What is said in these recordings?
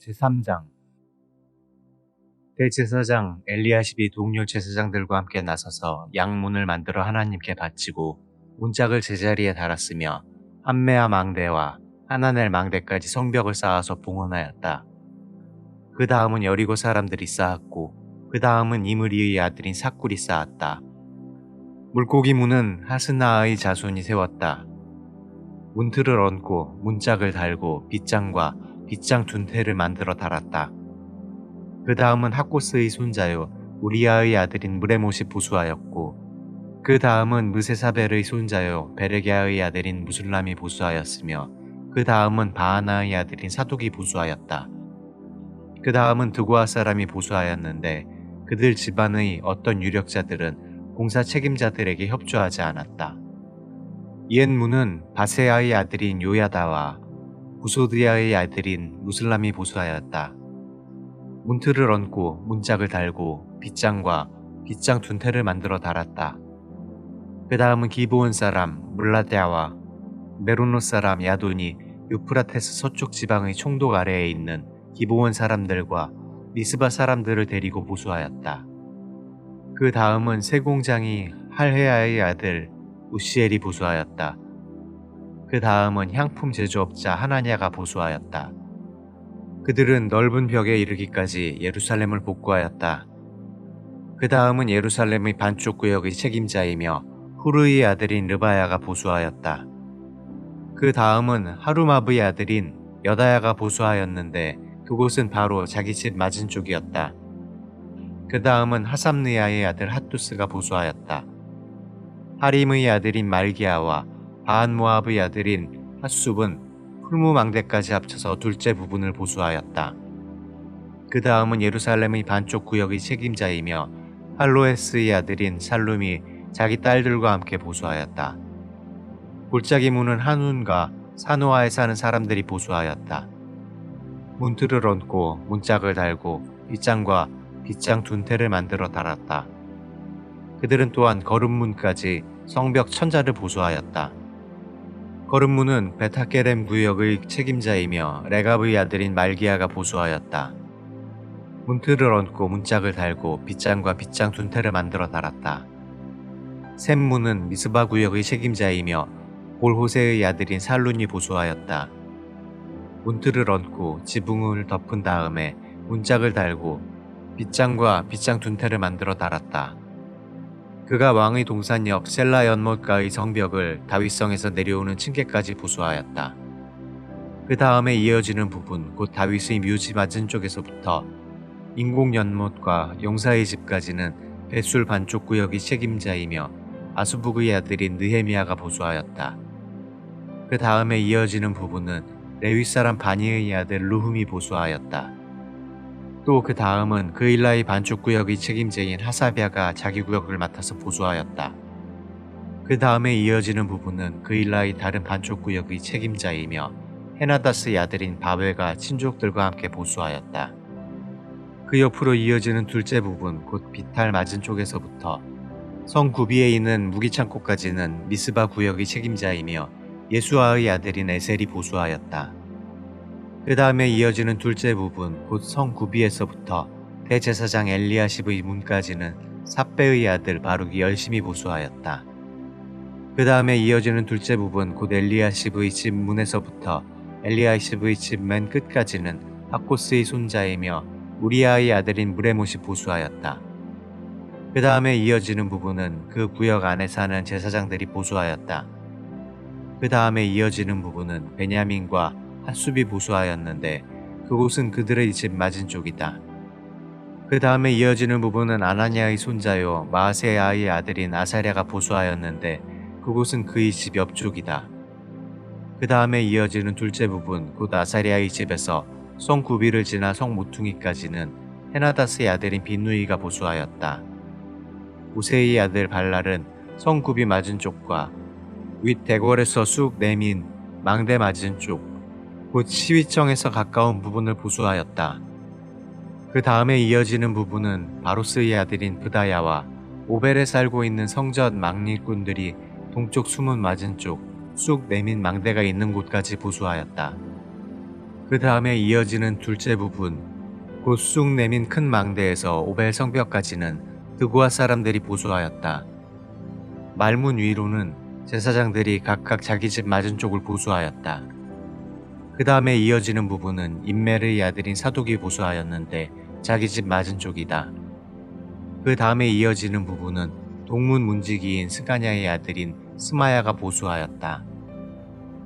제3장 대제사장 엘리야십이 동료 제사장들과 함께 나서서 양문을 만들어 하나님께 바치고 문짝을 제자리에 달았으며 한메아 망대와 하나넬 망대까지 성벽을 쌓아서 봉헌하였다. 그 다음은 여리고 사람들이 쌓았고 그 다음은 이므리의 아들인 사꿀이 쌓았다. 물고기 문은 하스나의 자손이 세웠다. 문틀을 얹고 문짝을 달고 빗장과 빗장 둔태를 만들어 달았다. 그 다음은 하코스의 손자요 우리아의 아들인 무레못이 보수하였고 그 다음은 무세사벨의 손자요 베레게아의 아들인 무술람이 보수하였으며 그 다음은 바하나의 아들인 사독이 보수하였다. 그 다음은 드고아 사람이 보수하였는데 그들 집안의 어떤 유력자들은 공사 책임자들에게 협조하지 않았다. 이엔문은 바세아의 아들인 요야다와 부소드야의 아들인 무슬람이 보수하였다. 문틀을 얹고 문짝을 달고 빗장과 빗장 둔태를 만들어 달았다. 그 다음은 기브온 사람 물라데아와 메로노 사람 야돈이 유프라테스 서쪽 지방의 총독 아래에 있는 기브온 사람들과 미스바 사람들을 데리고 보수하였다. 그 다음은 세공장이 할헤아의 아들 우시엘이 보수하였다. 그 다음은 향품 제조업자 하나냐가 보수하였다. 그들은 넓은 벽에 이르기까지 예루살렘을 복구하였다. 그 다음은 예루살렘의 반쪽 구역의 책임자이며 후르의 아들인 르바야가 보수하였다. 그 다음은 하루마브의 아들인 여다야가 보수하였는데 그곳은 바로 자기 집 맞은 쪽이었다. 그 다음은 하삼느야의 아들 핫두스가 보수하였다. 하림의 아들인 말기야와 바한모압의 아들인 핫숲은 풀무망대까지 합쳐서 둘째 부분을 보수하였다. 그 다음은 예루살렘의 반쪽 구역의 책임자이며 할로에스의 아들인 살룸이 자기 딸들과 함께 보수하였다. 골짜기 문은 한운과 산호아에 사는 사람들이 보수하였다. 문틀을 얹고 문짝을 달고 빗장과 빗장 둔태를 만들어 달았다. 그들은 또한 거름문까지 성벽 천자를 보수하였다. 거름문은 베타게렘 구역의 책임자이며 레갑의 아들인 말기야가 보수하였다. 문틀을 얹고 문짝을 달고 빗장과 빗장 둔태를 만들어 달았다. 샘문은 미스바 구역의 책임자이며 볼호세의 아들인 살룬이 보수하였다. 문틀을 얹고 지붕을 덮은 다음에 문짝을 달고 빗장과 빗장 둔태를 만들어 달았다. 그가 왕의 동산역 셀라 연못가의 성벽을 다윗성에서 내려오는 층계까지 부수하였다. 그 다음에 이어지는 부분, 곧 다윗의 묘지 맞은 쪽에서부터 인공 연못과 용사의 집까지는 뱃술 반쪽 구역이 책임자이며 아수북의 아들인 느헤미야가 보수하였다. 그 다음에 이어지는 부분은 레위 사람 바니의 아들 루흠이 보수하였다. 또 그 다음은 그일라의 반쪽 구역의 책임자인 하사비아가 자기 구역을 맡아서 보수하였다. 그 다음에 이어지는 부분은 그일라의 다른 반쪽 구역의 책임자이며 헤나다스의 아들인 바벨과 친족들과 함께 보수하였다. 그 옆으로 이어지는 둘째 부분, 곧 비탈 맞은 쪽에서부터 성 구비에 있는 무기창고까지는 미스바 구역의 책임자이며 예수아의 아들인 에셀이 보수하였다. 그 다음에 이어지는 둘째 부분, 곧 성 구비에서부터 대제사장 엘리야십의 문까지는 삽배의 아들 바룩이 열심히 보수하였다. 그 다음에 이어지는 둘째 부분, 곧 엘리야십의 집 문에서부터 엘리야십의 집 맨 끝까지는 하코스의 손자이며 우리아의 아들인 무레못이 보수하였다. 그 다음에 이어지는 부분은 그 구역 안에 사는 제사장들이 보수하였다. 그 다음에 이어지는 부분은 베냐민과 핫숲이 보수하였는데 그곳은 그들의 집 맞은 쪽이다. 그 다음에 이어지는 부분은 아나니아의 손자요 마세아의 아들인 아사랴가 보수하였는데 그곳은 그의 집 옆쪽이다. 그 다음에 이어지는 둘째 부분 곧 아사랴의 집에서 성 구비를 지나 성 모퉁이까지는 헤나다스의 아들인 빈누이가 보수하였다. 우세의 아들 발랄은 성 구비 맞은 쪽과 윗 대궐에서 쑥 내민 망대 맞은 쪽, 곧 시위청에서 가까운 부분을 보수하였다. 그 다음에 이어지는 부분은 바로스의 아들인 브다야와 오벨에 살고 있는 성전 망리꾼들이 동쪽 수문 맞은 쪽, 쑥 내민 망대가 있는 곳까지 보수하였다. 그 다음에 이어지는 둘째 부분, 곧 쑥 내민 큰 망대에서 오벨 성벽까지는 드고아 사람들이 보수하였다. 말문 위로는 제사장들이 각각 자기 집 맞은 쪽을 보수하였다. 그 다음에 이어지는 부분은 인메르의 아들인 사독이 보수하였는데 자기 집 맞은 쪽이다. 그 다음에 이어지는 부분은 동문 문지기인 스가냐의 아들인 스마야가 보수하였다.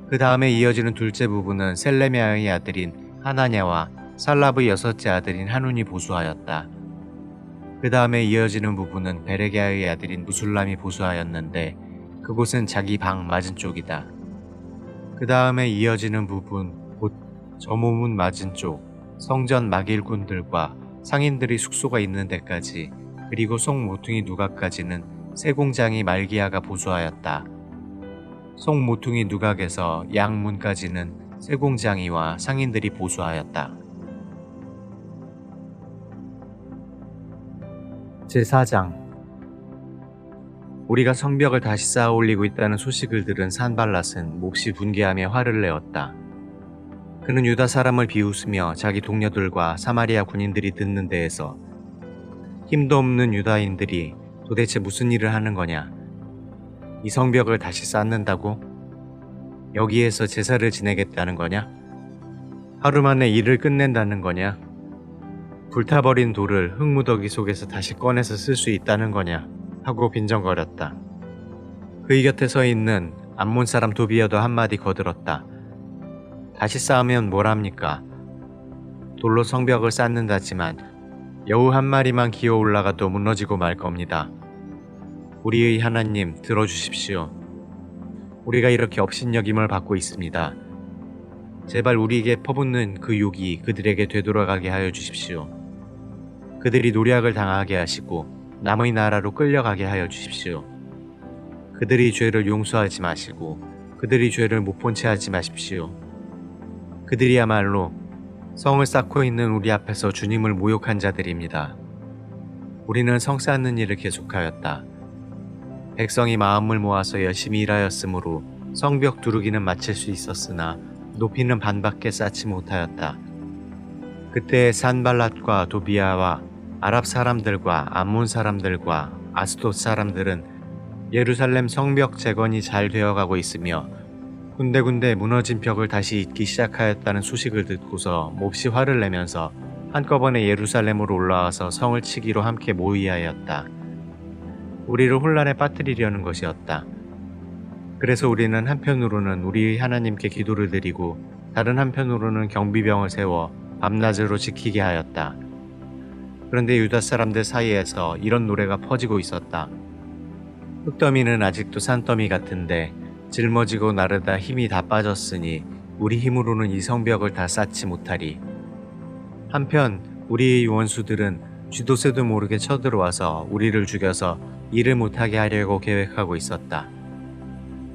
그 다음에 이어지는 둘째 부분은 셀레미아의 아들인 하나냐와 살라브의 여섯째 아들인 하눈이 보수하였다. 그 다음에 이어지는 부분은 베레게아의 아들인 무술람이 보수하였는데 그곳은 자기 방 맞은 쪽이다. 그 다음에 이어지는 부분 곧 저모문 맞은 쪽 성전 막일꾼들과 상인들이 숙소가 있는 데까지 그리고 송 모퉁이 누각까지는 세공장이 말기야가 보수하였다. 송 모퉁이 누각에서 양문까지는 세공장이와 상인들이 보수하였다. 제4장 우리가 성벽을 다시 쌓아 올리고 있다는 소식을 들은 산발랏은 몹시 분개하며 화를 내었다. 그는 유다 사람을 비웃으며 자기 동료들과 사마리아 군인들이 듣는 데에서 힘도 없는 유다인들이 도대체 무슨 일을 하는 거냐? 이 성벽을 다시 쌓는다고? 여기에서 제사를 지내겠다는 거냐? 하루 만에 일을 끝낸다는 거냐? 불타버린 돌을 흙무더기 속에서 다시 꺼내서 쓸 수 있다는 거냐? 하고 빈정거렸다. 그의 곁에 서 있는 암몬 사람 도비어도 한마디 거들었다. 다시 쌓으면 뭘합니까? 돌로 성벽을 쌓는다지만 여우 한 마리만 기어 올라가도 무너지고 말 겁니다. 우리의 하나님 들어주십시오. 우리가 이렇게 업신여김을 받고 있습니다. 제발 우리에게 퍼붓는 그 욕이 그들에게 되돌아가게 하여 주십시오. 그들이 노략을 당하게 하시고 남의 나라로 끌려가게 하여 주십시오. 그들이 죄를 용서하지 마시고 그들이 죄를 못 본 채 하지 마십시오. 그들이야말로 성을 쌓고 있는 우리 앞에서 주님을 모욕한 자들입니다. 우리는 성 쌓는 일을 계속하였다. 백성이 마음을 모아서 열심히 일하였으므로 성벽 두르기는 마칠 수 있었으나 높이는 반밖에 쌓지 못하였다. 그때 산발랏과 도비아와 아랍 사람들과 암몬 사람들과 아스돗 사람들은 예루살렘 성벽 재건이 잘 되어가고 있으며 군데군데 무너진 벽을 다시 잇기 시작하였다는 소식을 듣고서 몹시 화를 내면서 한꺼번에 예루살렘으로 올라와서 성을 치기로 함께 모의하였다. 우리를 혼란에 빠뜨리려는 것이었다. 그래서 우리는 한편으로는 우리의 하나님께 기도를 드리고 다른 한편으로는 경비병을 세워 밤낮으로 지키게 하였다. 그런데 유다 사람들 사이에서 이런 노래가 퍼지고 있었다. 흙더미는 아직도 산더미 같은데 짊어지고 나르다 힘이 다 빠졌으니 우리 힘으로는 이 성벽을 다 쌓지 못하리. 한편 우리의 원수들은 쥐도 새도 모르게 쳐들어와서 우리를 죽여서 일을 못하게 하려고 계획하고 있었다.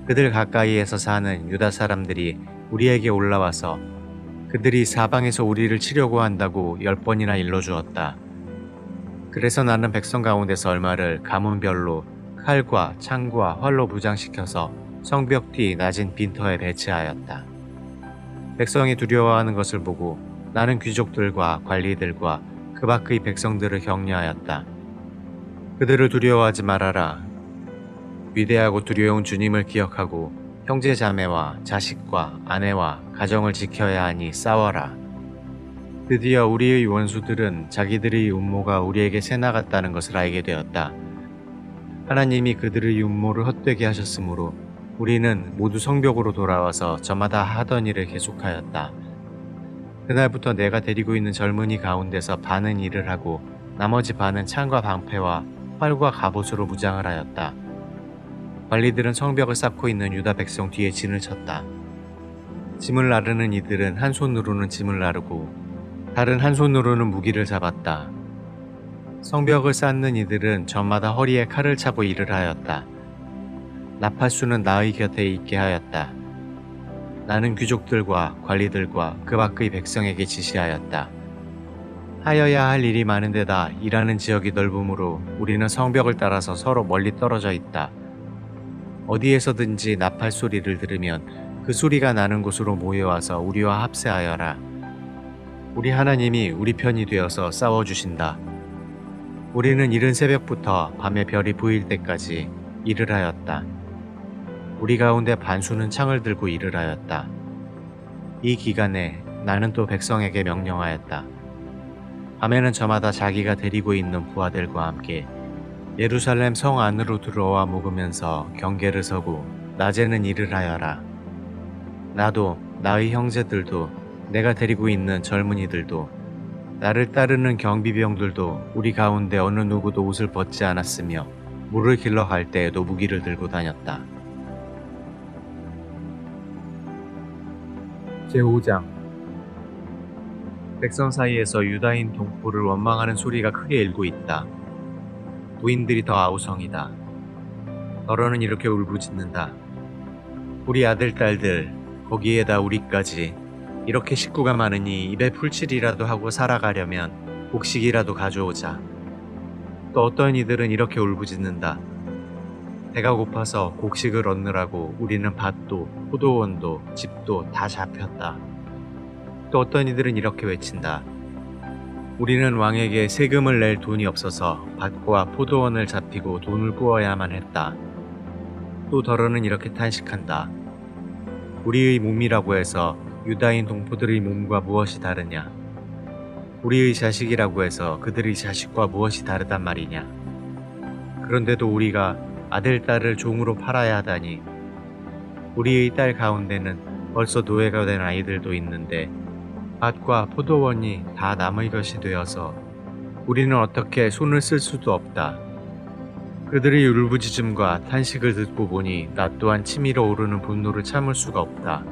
그들 가까이에서 사는 유다 사람들이 우리에게 올라와서 그들이 사방에서 우리를 치려고 한다고 열 번이나 일러주었다. 그래서 나는 백성 가운데서 얼마를 가문별로 칼과 창과 활로 무장시켜서 성벽 뒤 낮은 빈터에 배치하였다. 백성이 두려워하는 것을 보고 나는 귀족들과 관리들과 그 밖의 백성들을 격려하였다. 그들을 두려워하지 말아라. 위대하고 두려운 주님을 기억하고 형제 자매와 자식과 아내와 가정을 지켜야 하니 싸워라. 드디어 우리의 원수들은 자기들의 음모가 우리에게 새나갔다는 것을 알게 되었다. 하나님이 그들의 음모를 헛되게 하셨으므로 우리는 모두 성벽으로 돌아와서 저마다 하던 일을 계속하였다. 그날부터 내가 데리고 있는 젊은이 가운데서 반은 일을 하고 나머지 반은 창과 방패와 활과 갑옷으로 무장을 하였다. 관리들은 성벽을 쌓고 있는 유다 백성 뒤에 진을 쳤다. 짐을 나르는 이들은 한 손으로는 짐을 나르고 다른 한 손으로는 무기를 잡았다. 성벽을 쌓는 이들은 저마다 허리에 칼을 차고 일을 하였다. 나팔수는 나의 곁에 있게 하였다. 나는 귀족들과 관리들과 그 밖의 백성에게 지시하였다. 하여야 할 일이 많은데다 일하는 지역이 넓으므로 우리는 성벽을 따라서 서로 멀리 떨어져 있다. 어디에서든지 나팔 소리를 들으면 그 소리가 나는 곳으로 모여와서 우리와 합세하여라. 우리 하나님이 우리 편이 되어서 싸워주신다. 우리는 이른 새벽부터 밤에 별이 보일 때까지 일을 하였다. 우리 가운데 반수는 창을 들고 일을 하였다. 이 기간에 나는 또 백성에게 명령하였다. 밤에는 저마다 자기가 데리고 있는 부하들과 함께 예루살렘 성 안으로 들어와 묵으면서 경계를 서고 낮에는 일을 하여라. 나도 나의 형제들도 내가 데리고 있는 젊은이들도 나를 따르는 경비병들도 우리 가운데 어느 누구도 옷을 벗지 않았으며 물을 길러 갈 때에도 무기를 들고 다녔다. 제5장 백성 사이에서 유다인 동포를 원망하는 소리가 크게 일고 있다. 부인들이 더 아우성이다. 너로는 이렇게 울부짖는다. 우리 아들, 딸들, 거기에다 우리까지 이렇게 식구가 많으니 입에 풀칠이라도 하고 살아가려면 곡식이라도 가져오자. 또 어떤 이들은 이렇게 울부짖는다. 배가 고파서 곡식을 얻느라고 우리는 밭도 포도원도 집도 다 잡혔다. 또 어떤 이들은 이렇게 외친다. 우리는 왕에게 세금을 낼 돈이 없어서 밭과 포도원을 잡히고 돈을 꾸어야만 했다. 또 더러는 이렇게 탄식한다. 우리의 몸이라고 해서 유다인 동포들의 몸과 무엇이 다르냐? 우리의 자식이라고 해서 그들의 자식과 무엇이 다르단 말이냐? 그런데도 우리가 아들, 딸을 종으로 팔아야 하다니. 우리의 딸 가운데는 벌써 노예가 된 아이들도 있는데 밭과 포도원이 다 남의 것이 되어서 우리는 어떻게 손을 쓸 수도 없다. 그들의 울부짖음과 탄식을 듣고 보니 나 또한 치밀어 오르는 분노를 참을 수가 없다.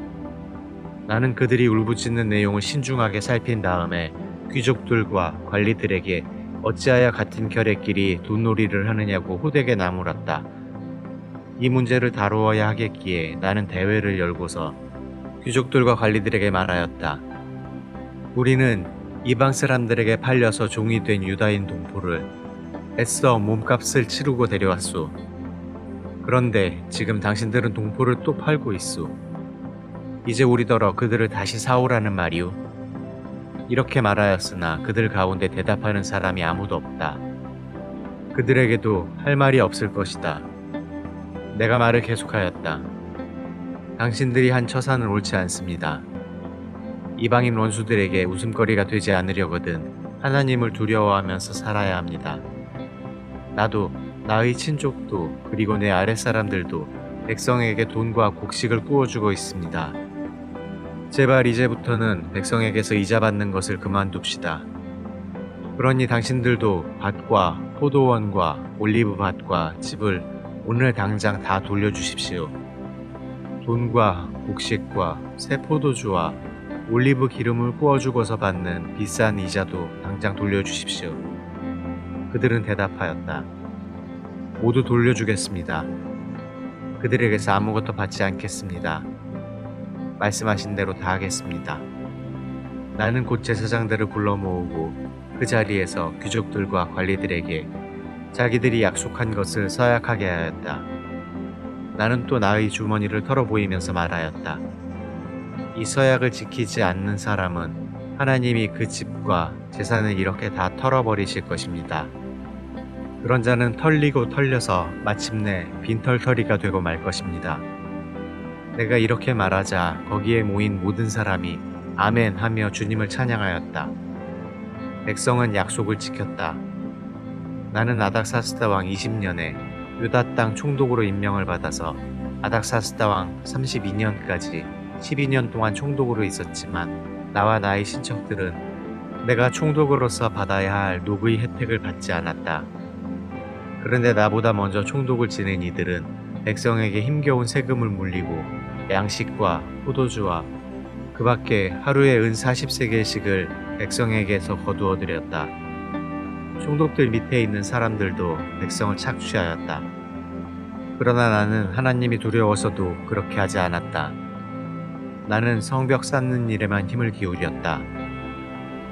나는 그들이 울부짖는 내용을 신중하게 살핀 다음에 귀족들과 관리들에게 어찌하여 같은 결의끼리 돈놀이를 하느냐고 호되게 나물었다. 이 문제를 다루어야 하겠기에 나는 대회를 열고서 귀족들과 관리들에게 말하였다. 우리는 이방 사람들에게 팔려서 종이 된 유다인 동포를 애써 몸값을 치르고 데려왔소. 그런데 지금 당신들은 동포를 또 팔고 있소. 이제 우리더러 그들을 다시 사오라는 말이오. 이렇게 말하였으나 그들 가운데 대답하는 사람이 아무도 없다. 그들에게도 할 말이 없을 것이다. 내가 말을 계속하였다. 당신들이 한 처사는 옳지 않습니다. 이방인 원수들에게 웃음거리가 되지 않으려거든 하나님을 두려워하면서 살아야 합니다. 나도 나의 친족도 그리고 내 아랫사람들도 백성에게 돈과 곡식을 구워주고 있습니다. 제발 이제부터는 백성에게서 이자 받는 것을 그만둡시다. 그러니 당신들도 밭과 포도원과 올리브 밭과 집을 오늘 당장 다 돌려주십시오. 돈과 곡식과 새 포도주와 올리브 기름을 구워주고서 받는 비싼 이자도 당장 돌려주십시오. 그들은 대답하였다. 모두 돌려주겠습니다. 그들에게서 아무것도 받지 않겠습니다. 말씀하신 대로 다 하겠습니다. 나는 곧 제사장들을 불러 모으고 그 자리에서 귀족들과 관리들에게 자기들이 약속한 것을 서약하게 하였다. 나는 또 나의 주머니를 털어 보이면서 말하였다. 이 서약을 지키지 않는 사람은 하나님이 그 집과 재산을 이렇게 다 털어버리실 것입니다. 그런 자는 털리고 털려서 마침내 빈털터리가 되고 말 것입니다. 내가 이렇게 말하자 거기에 모인 모든 사람이 아멘 하며 주님을 찬양하였다. 백성은 약속을 지켰다. 나는 아닥사스다 왕 20년에 유다 땅 총독으로 임명을 받아서 아닥사스다 왕 32년까지 12년 동안 총독으로 있었지만 나와 나의 신척들은 내가 총독으로서 받아야 할 노의 혜택을 받지 않았다. 그런데 나보다 먼저 총독을 지낸 이들은 백성에게 힘겨운 세금을 물리고 양식과 포도주와 그 밖에 하루에 은 40세겔씩을 백성에게서 거두어 들였다. 총독들 밑에 있는 사람들도 백성을 착취하였다. 그러나 나는 하나님이 두려워서도 그렇게 하지 않았다. 나는 성벽 쌓는 일에만 힘을 기울였다.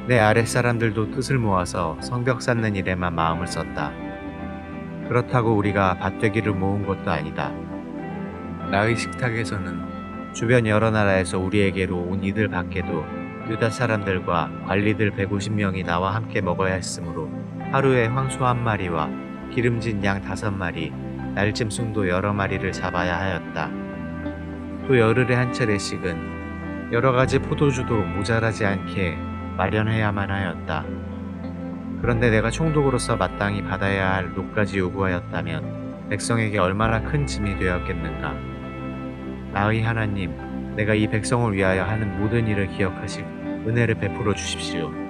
내 아랫 사람들도 뜻을 모아서 성벽 쌓는 일에만 마음을 썼다. 그렇다고 우리가 밭되기를 모은 것도 아니다. 나의 식탁에서는 주변 여러 나라에서 우리에게로 온 이들 밖에도 유다 사람들과 관리들 150명이 나와 함께 먹어야 했으므로 하루에 황소 한 마리와 기름진 양 다섯 마리, 날짐승도 여러 마리를 잡아야 하였다. 또 열흘에 한 차례씩은 여러 가지 포도주도 모자라지 않게 마련해야만 하였다. 그런데 내가 총독으로서 마땅히 받아야 할 녹까지 요구하였다면 백성에게 얼마나 큰 짐이 되었겠는가. 나의 하나님, 내가 이 백성을 위하여 하는 모든 일을 기억하시고 은혜를 베풀어 주십시오.